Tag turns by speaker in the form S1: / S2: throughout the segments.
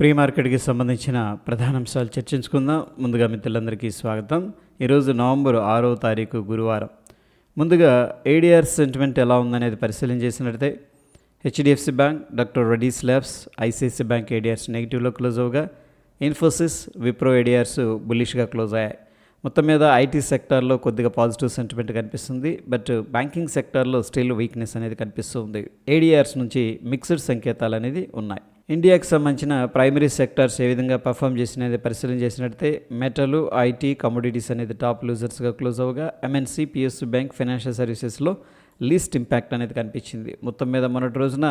S1: Pre మార్కెట్కి సంబంధించిన ప్రధాన అంశాలు చర్చించుకుందాం. ముందుగా మిత్రులందరికీ స్వాగతం. ఈరోజు నవంబర్ ఆరో తారీఖు గురువారం. ముందుగా ఏడీఆర్ సెంటిమెంట్ ఎలా ఉందనేది పరిశీలన చేసినట్లయితే HDFC bank doctor Reddy's labs ICIC bank ADRs నెగిటివ్లో close అవగా ఇన్ఫోసిస్ విప్రో ఏడిఆర్స్ బులిష్గా క్లోజ్ అయ్యాయి. మొత్తం మీద ఐటీ సెక్టార్లో కొద్దిగా పాజిటివ్ సెంటిమెంట్ కనిపిస్తుంది. బట్ బ్యాంకింగ్ సెక్టార్లో స్టిల్ వీక్నెస్ అనేది కనిపిస్తుంది. ఏడిఆర్స్ నుంచి మిక్స్డ్ సంకేతాలు అనేది ఉన్నాయి. ఇండియాకి సంబంధించిన ప్రైమరీ సెక్టార్స్ ఏ విధంగా పర్ఫామ్ చేసినది పరిశీలన చేసినట్లయితే మెటల్ ఐటీ కమోడిటీస్ అనేది టాప్ లూజర్స్గా క్లోజ్ అవగా ఎంఎన్సీ పిఎస్యు బ్యాంక్ ఫైనాన్షియల్ సర్వీసెస్లో లీస్ట్ ఇంపాక్ట్ అనేది కనిపించింది. మొత్తం మీద మొన్నటి రోజున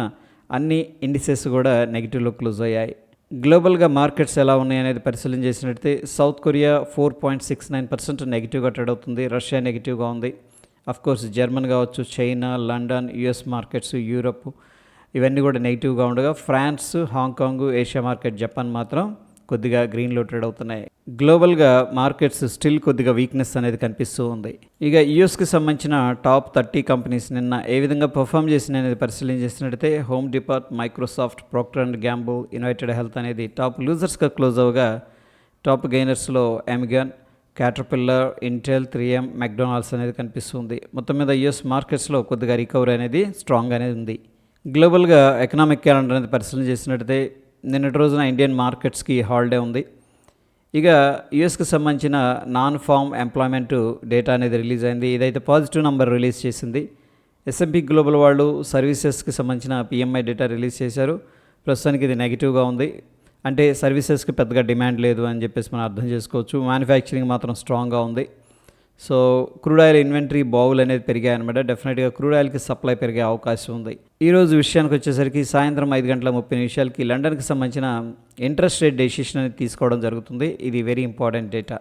S1: అన్ని ఇండిసెస్ కూడా నెగిటివ్లో క్లోజ్ అయ్యాయి. గ్లోబల్గా మార్కెట్స్ ఎలా ఉన్నాయి అనేది పరిశీలన చేసినట్లయితే South Korea four point six nine percent నెగిటివ్గా ట్రేడ్ అవుతుంది. రష్యా నెగిటివ్గా ఉంది. అఫ్కోర్స్ జర్మన్ కావచ్చు China London US markets Europe ఇవన్నీ కూడా నెగిటివ్గా ఉండగా France Hong Kong Asia market Japan మాత్రం కొద్దిగా గ్రీన్లో ట్రేడ్ అవుతున్నాయి. గ్లోబల్గా మార్కెట్స్ స్టిల్ కొద్దిగా వీక్నెస్ అనేది కనిపిస్తూ ఉంది. ఇక యుఎస్కి సంబంధించిన టాప్ థర్టీ కంపెనీస్ నిన్న ఏ విధంగా పర్ఫామ్ చేసిన అనేది పరిశీలన చేసినట్టయితే Home Depot Microsoft Procter and Gamble United Health అనేది టాప్ లూజర్స్గా క్లోజ్ అవగా top గెయినర్స్లో Amgen Caterpillar Intel three M McDonald's అనేది కనిపిస్తుంది మొత్తం మీద యుఎస్ మార్కెట్స్లో కొద్దిగా రికవరీ అనేది స్ట్రాంగ్ అనేది ఉంది. గ్లోబల్గా ఎకనామిక్ క్యాలెండర్ అనేది పరిశీలన చేసినట్టయితే నిన్నటి రోజున ఇండియన్ మార్కెట్స్కి హాలిడే ఉంది. ఇక యుఎస్కి సంబంధించిన నాన్ ఫామ్ ఎంప్లాయ్మెంట్ డేటా అనేది రిలీజ్ అయింది. ఇదైతే పాజిటివ్ నెంబర్ రిలీజ్ చేసింది. ఎస్ఎంపీ గ్లోబల్ వాళ్ళు సర్వీసెస్కి సంబంధించిన పిఎంఐ డేటా రిలీజ్ చేశారు. ప్రస్తుతానికి ఇది నెగిటివ్గా ఉంది. అంటే సర్వీసెస్కి పెద్దగా డిమాండ్ లేదు అని చెప్పేసి మనం అర్థం చేసుకోవచ్చు. మ్యానుఫ్యాక్చరింగ్ మాత్రం స్ట్రాంగ్గా ఉంది. సో క్రూడ్ ఆయిల్ ఇన్వెంటరీ బావులు అనేది పెరిగాయన్నమాట డెఫినెట్గా క్రూడ్ ఆయిల్కి సప్లై పెరిగే అవకాశం ఉంది. ఈరోజు విషయానికి వచ్చేసరికి సాయంత్రం ఐదు గంటల ముప్పై నిమిషాలకి లండన్కి సంబంధించిన ఇంట్రెస్ట్ రేట్ డెసిషన్ అనేది తీసుకోవడం జరుగుతుంది. ఇది వెరీ ఇంపార్టెంట్ డేటా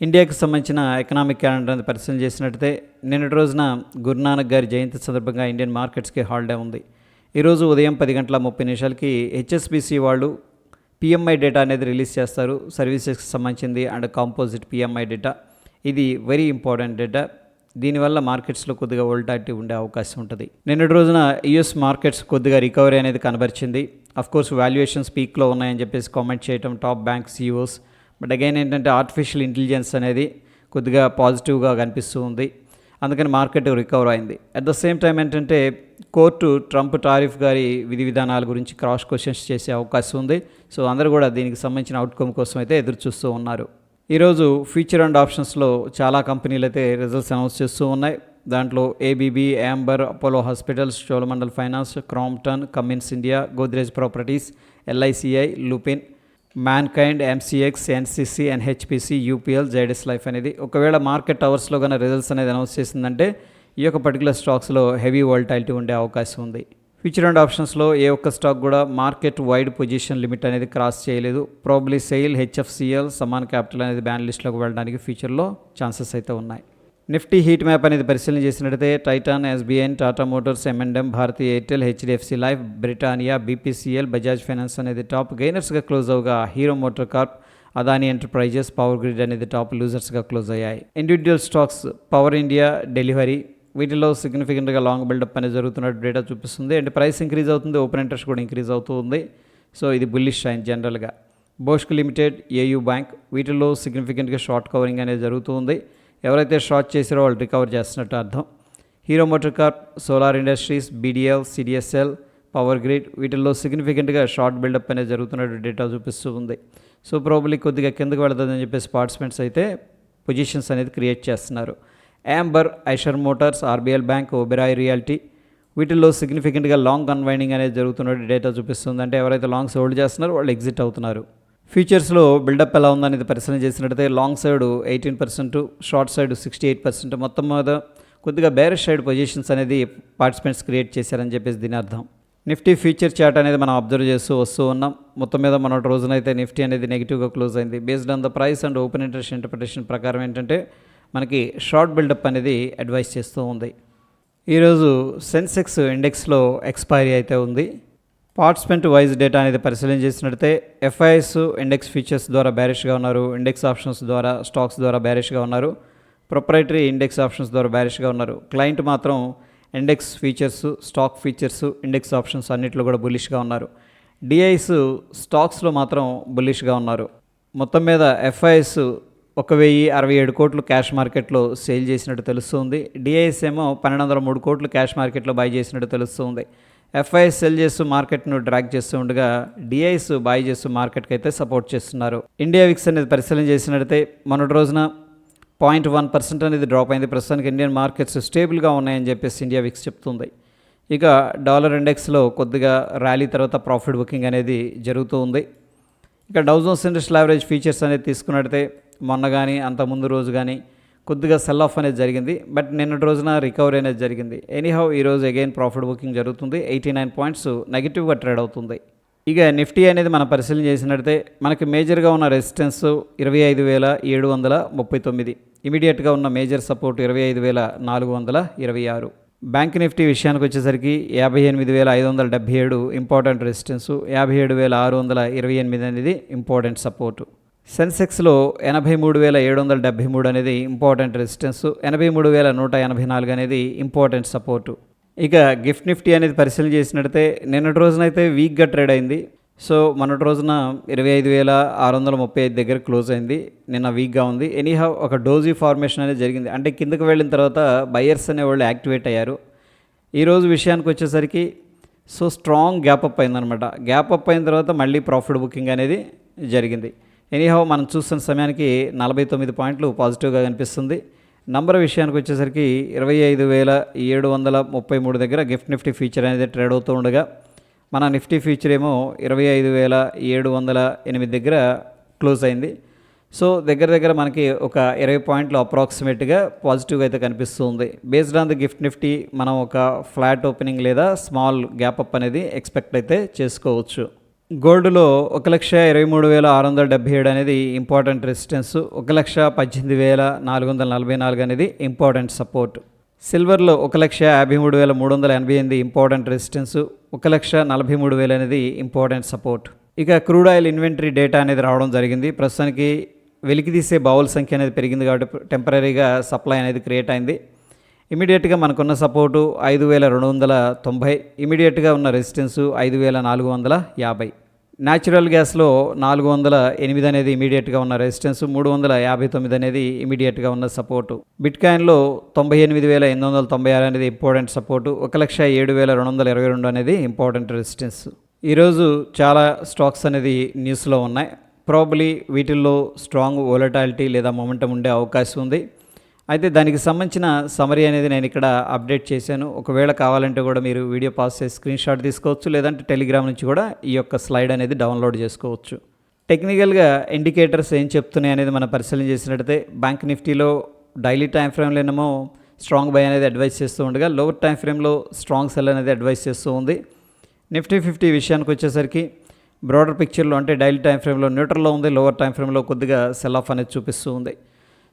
S1: ఇండియాకి సంబంధించిన ఎకనామిక్ క్యాలెండర్ అనేది పరిశీలన చేసినట్టయితే నిన్నటి రోజున గురునానక్ గారి జయంతి సందర్భంగా ఇండియన్ మార్కెట్స్కి హాలిడే ఉంది. ఈరోజు ఉదయం పది గంటల ముప్పై నిమిషాలకి హెచ్ఎస్బిసి వాళ్ళు పిఎంఐ డేటా అనేది రిలీజ్ చేస్తారు. సర్వీసెస్కి సంబంధించింది అండ్ కాంపోజిట్ పిఎంఐ డేటా ఇది వెరీ ఇంపార్టెంట్ డేటా దీనివల్ల మార్కెట్స్లో కొద్దిగా వోల్టాలిటీ ఉండే అవకాశం ఉంటుంది. నిన్నటి రోజున యుఎస్ మార్కెట్స్ కొద్దిగా రికవరీ అనేది కనబరిచింది. కోర్స్ వాల్యుయేషన్స్ పీక్లో ఉన్నాయని చెప్పేసి కామెంట్ చేయటం top bank CEOs but again ఏంటంటే ఆర్టిఫిషియల్ ఇంటెలిజెన్స్ అనేది కొద్దిగా పాజిటివ్గా కనిపిస్తూ ఉంది. అందుకని మార్కెట్ రికవర్ అయింది. అట్ ద సేమ్ టైం ఏంటంటే కోర్టు ట్రంప్ టారిఫ్ గారి విధి విధానాల గురించి క్రాస్ క్వశ్చన్స్ చేసే అవకాశం ఉంది. సో అందరూ కూడా దీనికి సంబంధించిన అవుట్కమ్ కోసం అయితే ఎదురు చూస్తూ ఉన్నారు. ఈరోజు ఫ్యూచర్ అండ్ ఆప్షన్స్లో చాలా కంపెనీలు అయితే రిజల్ట్స్ అనౌన్స్ చేస్తూ ఉన్నాయి. దాంట్లో ABB Amber Apollo hospitals Cholamandal finance Crompton Cummins India Godrej properties LICI Lupin Mankind MCX NCC NHPC UPL Zydus life అనేది. ఒకవేళ మార్కెట్ అవర్స్లో కానీ రిజల్ట్స్ అనేది అనౌన్స్ చేసిందంటే ఈ యొక్క పర్టికులర్ స్టాక్స్లో హెవీ వాల్టాలిటీ ఉండే అవకాశం ఉంది. ఫ్యూచర్ అండ్ ఆప్షన్స్లో ఏ ఒక్క స్టాక్ కూడా మార్కెట్ వైడ్ పొజిషన్ లిమిట్ అనేది క్రాస్ చేయలేదు. Probably SAIL HFCL Sammaan capital అనేది బ్యాన్ లిస్ట్లోకి వెళ్ళడానికి ఫ్యూచర్లో ఛాన్సెస్ అయితే ఉన్నాయి. నిఫ్టీ హీట్ మ్యాప్ అనేది పరిశీలన చేసినట్టయితే Titan SBN Tata motors M and M Bharti Airtel HDFC life Britannia BPCL Bajaj finance అనేది టాప్ గెయినర్స్గా close అవగా Hero motor corp Adani enterprises power grid అనేది టాప్ లూజర్స్గా క్లోజ్ అయ్యాయి. Individual stocks power India delivery వీటిలో సిగ్నిఫికెంట్గా long buildup అనేది జరుగుతున్నట్టు data చూపిస్తుంది. అండ్ ప్రైస్ ఇంక్రీజ్ అవుతుంది ఓపెన్ ఇంట్రెస్ట్ కూడా ఇంక్రీజ్ అవుతూ ఉంది. సో ఇది బుల్లిష్ సైన్ జనరల్గా బోష్క్ లిమిటెడ్ ఏయూ బ్యాంక్ వీటిల్లో సిగ్నిఫికెంట్గా షార్ట్ కవరింగ్ అనేది జరుగుతూ ఉంది. ఎవరైతే షార్ట్ చేసారో వాళ్ళు రికవర్ చేస్తున్నట్టు అర్థం. Hero motor corp solar industries BDL CDSL power grid వీటిల్లో సిగ్నిఫికెంట్గా షార్ట్ బిల్డప్ అనేది జరుగుతున్నట్టు డేటా చూపిస్తూ ఉంది. సో ప్రాబ్లీ కొద్దిగా కిందకు వెళుతుందని చెప్పేసి పార్టిసిపెంట్స్ అయితే పొజిషన్స్ అనేది క్రియేట్ చేస్తున్నారు. Amber Eicher motors RBL bank Oberoi realty వీటిల్లో సిగ్నిఫికెంట్గా లాంగ్ అన్వైండింగ్ అనేది జరుగుతున్నట్టు డేటా చూపిస్తుంది. అంటే ఎవరైతే లాంగ్స్ హోల్డ్ చేస్తున్నారో వాళ్ళు ఎగ్జిట్ అవుతున్నారు. ఫ్యూచర్స్లో బిల్డప్ ఎలా ఉందనేది పరిశీలన చేసినట్టయితే long side eighteen percent short side sixty eight percent మొత్తం మీద కొద్దిగా బేరస్ సైడ్ పొజిషన్స్ అనేది పార్టిసిపెంట్స్ క్రియేట్ చేశారని చెప్పేసి దీని అర్థం. నిఫ్టీ ఫ్యూచర్ చార్ట్ అనేది మనం అబ్జర్వ్ చేస్తూ వస్తూ ఉన్నాం. మొత్తం మీద మన రోజునైతే నిఫ్టీ అనేది నెగిటివ్గా క్లోజ్ అయింది. Based on the price and open interest interpretation ప్రకారం ఏంటంటే మనకి షార్ట్ బిల్డప్ అనేది అడ్వైస్ చేస్తూ ఉంది. ఈరోజు సెన్సెక్స్ ఇండెక్స్లో ఎక్స్పైరీ అయితే ఉంది. పార్టిసిపెంట్ వైజ్ డేటా అనేది పరిశీలన చేసినట్టయితే ఎఫ్ఐఎస్ ఇండెక్స్ ఫీచర్స్ ద్వారా బ్యారిష్గా ఉన్నారు. ఇండెక్స్ ఆప్షన్స్ ద్వారా స్టాక్స్ ద్వారా బ్యారిష్గా ఉన్నారు. ప్రొపరైటరీ ఇండెక్స్ ఆప్షన్స్ ద్వారా బ్యారిష్గా ఉన్నారు. క్లయింట్ మాత్రం index features stock features index options అన్నింటిలో కూడా బులిష్గా ఉన్నారు. డిఐస్ స్టాక్స్లో మాత్రం బులిష్గా ఉన్నారు. మొత్తం మీద ఎఫ్ఐఎస్ ఒక వెయ్యి అరవై ఏడు కోట్లు క్యాష్ మార్కెట్లో సేల్ చేసినట్టు తెలుస్తుంది. డిఐఎస్ ఏమో పన్నెండు వందల మూడు కోట్లు క్యాష్ మార్కెట్లో బై చేసినట్టు తెలుస్తుంది. ఎఫ్ఐఎస్ సెల్ చేస్తూ మార్కెట్ను డ్రాక్ చేస్తూ ఉండగా డిఐస్ బై చేస్తూ మార్కెట్కి అయితే సపోర్ట్ చేస్తున్నారు. ఇండియా విక్స్ అనేది పరిశీలన చేసినట్టయితే మొన్నటి రోజున పాయింట్ వన్ పర్సెంట్ అనేది డ్రాప్ అయింది. ప్రస్తుతానికి ఇండియన్ మార్కెట్స్ స్టేబుల్గా ఉన్నాయని చెప్పేసి ఇండియా విక్స్ చెప్తుంది. ఇక డాలర్ ఇండెక్స్లో కొద్దిగా ర్యాలీ తర్వాత ప్రాఫిట్ బుకింగ్ అనేది జరుగుతూ ఉంది. ఇక డౌజోన్స్ ఇండస్ట్రియల్ యావరేజ్ ఫీచర్స్ అనేది తీసుకున్నట్టయితే మొన్న కానీ అంత ముందు రోజు కానీ కొద్దిగా సెల్ ఆఫ్ అనేది జరిగింది. బట్ నిన్నటి రోజున రికవరీ అనేది జరిగింది. ఎనీహౌ ఈరోజు అగైన్ ప్రాఫిట్ బుకింగ్ జరుగుతుంది. ఎయిటీ నైన్ పాయింట్స్ నెగిటివ్గా ట్రేడ్ అవుతుంది. ఇక నిఫ్టీ అనేది మనం పరిశీలన చేసినట్టయితే మనకి మేజర్గా ఉన్న రెసిస్టెన్స్ ఇరవై ఐదు వేల ఏడు వందల ముప్పై తొమ్మిది. ఇమీడియట్గా ఉన్న మేజర్ సపోర్ట్ ఇరవై ఐదు వేల నాలుగు వందల ఇరవై ఆరు. బ్యాంక్ నిఫ్టీ విషయానికి వచ్చేసరికి యాభై ఎనిమిది వేల ఐదు వందల డెబ్బై ఏడు ఇంపార్టెంట్ రెసిస్టెన్స్ యాభై ఏడు వేల ఆరు వందల ఇరవై ఎనిమిది అనేది ఇంపార్టెంట్ సపోర్టు సెన్సెక్స్లో ఎనభై మూడు వేల ఏడు వందల డెబ్బై మూడు అనేది ఇంపార్టెంట్ రెసిస్టెన్స్. ఎనభై మూడు వేల నూట ఎనభై నాలుగు అనేది ఇంపార్టెంట్ సపోర్టు. ఇక గిఫ్ట్ నిఫ్టీ అనేది పరిశీలన చేసినట్టయితే నిన్నటి రోజునైతే వీక్గా ట్రేడ్ అయింది. సో మొన్నటి రోజున ఇరవై ఐదు వేల ఆరు వందల ముప్పై ఐదు దగ్గర క్లోజ్ అయింది. నిన్న వీక్గా ఉంది. ఎనీహౌ ఒక డోజీ ఫార్మేషన్ అనేది జరిగింది. అంటే కిందకు వెళ్ళిన తర్వాత బయర్స్ అనేవాళ్ళు యాక్టివేట్ అయ్యారు. ఈరోజు విషయానికి వచ్చేసరికి సో స్ట్రాంగ్ గ్యాప్ అప్ అయిందనమాట గ్యాప్ అప్ అయిన తర్వాత మళ్ళీ ప్రాఫిట్ బుకింగ్ అనేది జరిగింది. ఎనీహౌ మనం చూస్తున్న సమయానికి నలభై తొమ్మిది పాయింట్లు పాజిటివ్గా కనిపిస్తుంది. నంబర్ విషయానికి వచ్చేసరికి ఇరవై ఐదు వేల ఏడు వందల ముప్పై మూడు దగ్గర గిఫ్ట్ నిఫ్టీ ఫీచర్ అనేది ట్రేడ్ అవుతూ ఉండగా మన నిఫ్టీ ఫీచర్ ఏమో ఇరవై ఐదు వేల ఏడు వందల ఎనిమిది దగ్గర క్లోజ్ అయింది. సో దగ్గర దగ్గర మనకి ఒక ఇరవై పాయింట్లు అప్రాక్సిమేట్గా పాజిటివ్గా అయితే కనిపిస్తుంది. Based on the GIFT Nifty మనం ఒక ఫ్లాట్ ఓపెనింగ్ లేదా స్మాల్ గ్యాప్ అప్ అనేది ఎక్స్పెక్ట్ అయితే చేసుకోవచ్చు. గోల్డ్లో ఒక లక్ష ఇరవై మూడు వేల ఆరు వందల డెబ్బై ఏడు అనేది ఇంపార్టెంట్ రెసిస్టెన్స్. ఒక లక్ష పద్దెనిమిది వేల నాలుగు వందల నలభై నాలుగు అనేది ఇంపార్టెంట్ సపోర్ట్. సిల్వర్లో ఒక లక్ష యాభై మూడు వేల మూడు వందల ఎనభై ఎనిమిది ఇంపార్టెంట్ రెసిస్టెన్స్. ఒక లక్ష నలభై మూడు వేలు అనేది ఇంపార్టెంట్ సపోర్ట్. ఇక క్రూడ్ ఆయిల్ ఇన్వెంటరీ డేటా అనేది రావడం జరిగింది. ప్రస్తుతానికి వెలికి తీసే బావుల సంఖ్య అనేది పెరిగింది కాబట్టి టెంపరీగా సప్లై అనేది క్రియేట్ అయింది. ఇమీడియట్గా మనకున్న సపోర్టు ఐదు వేల రెండు వందల తొంభై ఇమీడియట్గా ఉన్న రెసిస్టెన్సు ఐదు వేల నాలుగు వందల యాభై. న్యాచురల్ గ్యాస్లో నాలుగు వందల ఎనిమిది అనేది ఇమీడియట్గా ఉన్న రెసిస్టెన్స్ మూడు వందల యాభై తొమ్మిది అనేది ఇమీడియట్గా ఉన్న సపోర్టు. బిట్కాయిన్లో తొంభై ఎనిమిది వేల ఎనిమిది వందల తొంభై ఆరు అనేది ఇంపార్టెంట్ సపోర్టు ఒక లక్ష ఏడు వేల రెండు వందల ఇరవై రెండు అనేది ఇంపార్టెంట్ రెసిస్టెన్స్. ఈరోజు చాలా స్టాక్స్ అనేది న్యూస్లో ఉన్నాయి. ప్రాబ్లీ వీటిల్లో స్ట్రాంగ్ వోలటాలిటీ లేదా మొమెంటం ఉండే అవకాశం ఉంది. అయితే దానికి సంబంధించిన సమరీ అనేది నేను ఇక్కడ అప్డేట్ చేశాను. ఒకవేళ కావాలంటే కూడా మీరు వీడియో పాస్ చేసి స్క్రీన్ షాట్ తీసుకోవచ్చు లేదంటే టెలిగ్రామ్ నుంచి కూడా ఈ యొక్క స్లైడ్ అనేది డౌన్లోడ్ చేసుకోవచ్చు. టెక్నికల్గా ఇండికేటర్స్ ఏం చెప్తున్నాయి అనేది మనం పరిశీలన చేసినట్టయితే బ్యాంక్ నిఫ్టీలో డైలీ టైం ఫ్రేమ్లోనేమో స్ట్రాంగ్ బై అనేది అడ్వైస్ చేస్తూ ఉండగా లోవర్ టైం ఫ్రేమ్లో స్ట్రాంగ్ సెల్ అనేది అడ్వైస్ చేస్తూ ఉంది. నిఫ్టీ ఫిఫ్టీ విషయానికి వచ్చేసరికి బ్రాడర్ పిక్చర్లో అంటే డైలీ టైం ఫ్రేమ్లో న్యూట్రల్లో ఉంది లోవర్ టైం ఫ్రేమ్లో కొద్దిగా సెల్ ఆఫ్ అనేది చూపిస్తూ ఉంది.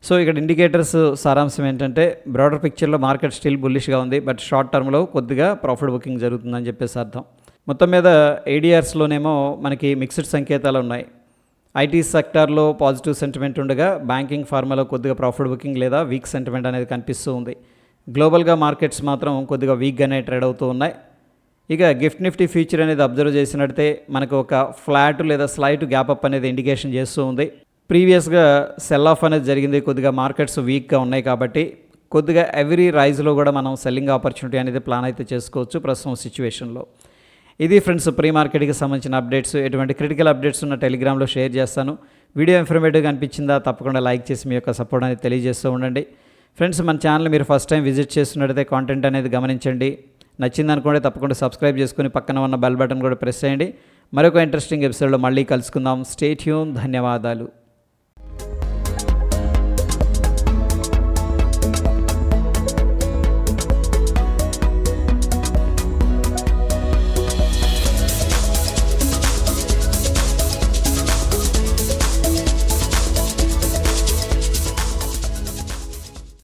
S1: సో ఇక్కడ ఇండికేటర్స్ సారాంశం ఏంటంటే బ్రాడర్ పిక్చర్లో మార్కెట్ స్టిల్ బుల్లిష్గా ఉంది బట్ షార్ట్ టర్మ్లో కొద్దిగా ప్రాఫిట్ బుకింగ్ జరుగుతుందని చెప్పేసి అర్థం. మొత్తం మీద ఏడిఆర్స్లోనేమో మనకి మిక్స్డ్ సంకేతాలు ఉన్నాయి. ఐటీ సెక్టార్లో పాజిటివ్ సెంటిమెంట్ ఉండగా బ్యాంకింగ్ ఫార్మాలో కొద్దిగా ప్రాఫిట్ బుకింగ్ లేదా వీక్ సెంటిమెంట్ అనేది కనిపిస్తూ ఉంది. గ్లోబల్గా మార్కెట్స్ మాత్రం కొద్దిగా వీక్గానే ట్రేడ్ అవుతూ ఉన్నాయి. ఇక గిఫ్ట్ నిఫ్టీ ఫీచర్ అనేది అబ్జర్వ్ చేసినట్టే మనకు ఒక ఫ్లాట్ లేదా స్లైట్ గ్యాప్ అప్ అనేది ఇండికేషన్ చేస్తూ ఉంది. ప్రీవియస్గా సెల్ ఆఫ్ అనేది జరిగింది. కొద్దిగా మార్కెట్స్ వీక్గా ఉన్నాయి కాబట్టి కొద్దిగా ఎవ్రీ రైజ్లో కూడా మనం సెల్లింగ్ ఆపర్చునిటీ అనేది ప్లాన్ అయితే చేసుకోవచ్చు ప్రస్తుతం సిచ్యువేషన్లో ఇది ఫ్రెండ్స్ ప్రీ మార్కెట్కి సంబంధించిన అప్డేట్స్ ఎటువంటి క్రిటికల్ అప్డేట్స్ ఉన్న టెలిగ్రామ్లో షేర్ చేస్తాను. వీడియో ఇన్ఫర్మేటివ్గా అనిపించిందా తప్పకుండా లైక్ చేసి మీ యొక్క సపోర్ట్ అనేది తెలియజేస్తూ ఉండండి. ఫ్రెండ్స్ మన ఛానల్ మీరు ఫస్ట్ టైం విజిట్ చేస్తున్నట్టయితే కాంటెంట్ అనేది గమనించండి. నచ్చిందనుకోండి తప్పకుండా సబ్స్క్రైబ్ చేసుకుని పక్కన ఉన్న బెల్ బటన్ కూడా ప్రెస్ చేయండి. మరొక ఇంట్రెస్టింగ్ ఎపిసోడ్లో మళ్ళీ కలుసుకుందాం. స్టేట్యూన్ ధన్యవాదాలు.